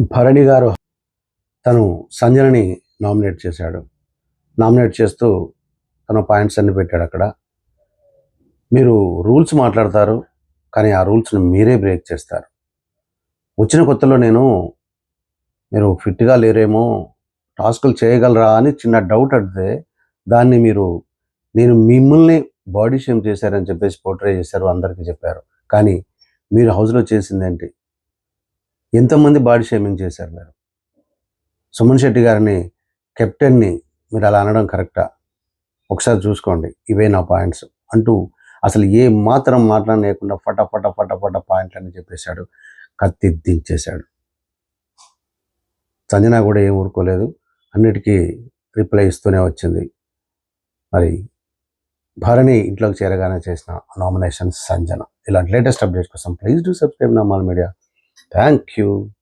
భరణి గారు తను సంజనని నామినేట్ చేశాడు. నామినేట్ చేస్తూ తన పాయింట్స్ అన్ని పెట్టాడు అక్కడ. మీరు రూల్స్ మాట్లాడతారు కానీ ఆ రూల్స్ని మీరే బ్రేక్ చేస్తారు. వచ్చిన కొత్తలో నేను మీరు ఫిట్గా లేరేమో టాస్కులు చేయగలరా అని చిన్న డౌట్ అడితే దాన్ని మీరు నేను మిమ్మల్ని బాడీ షేమ్ చేశారని చెప్పేసి పోర్ట్రే చేశారు అందరికీ చెప్పారు. కానీ మీరు హౌస్లో చేసిందేంటి? ఎంతమంది బాడీ షేమింగ్ చేశారు మీరు సుమన్ శెట్టి గారిని కెప్టెన్ని మీరు అలా అనడం కరెక్టా? ఒకసారి చూసుకోండి ఇవే నా పాయింట్స్ అంటూ అసలు ఏ మాత్రం మాట్లాడలేకుండా ఫట ఫట ఫట పాయింట్లు అని చెప్పేశాడు కత్తి దించేశాడు. సంజన కూడా ఏం ఊరుకోలేదు అన్నిటికీ రిప్లై ఇస్తూనే వచ్చింది. మరి భరణి ఇంట్లోకి చేరగానే చేసిన నామినేషన్ సంజన. ఇలాంటి లేటెస్ట్ అప్డేట్స్ కోసం ప్లీజ్ డూ సబ్స్క్రైబ్ నా మాల్ మీడియా. Thank you.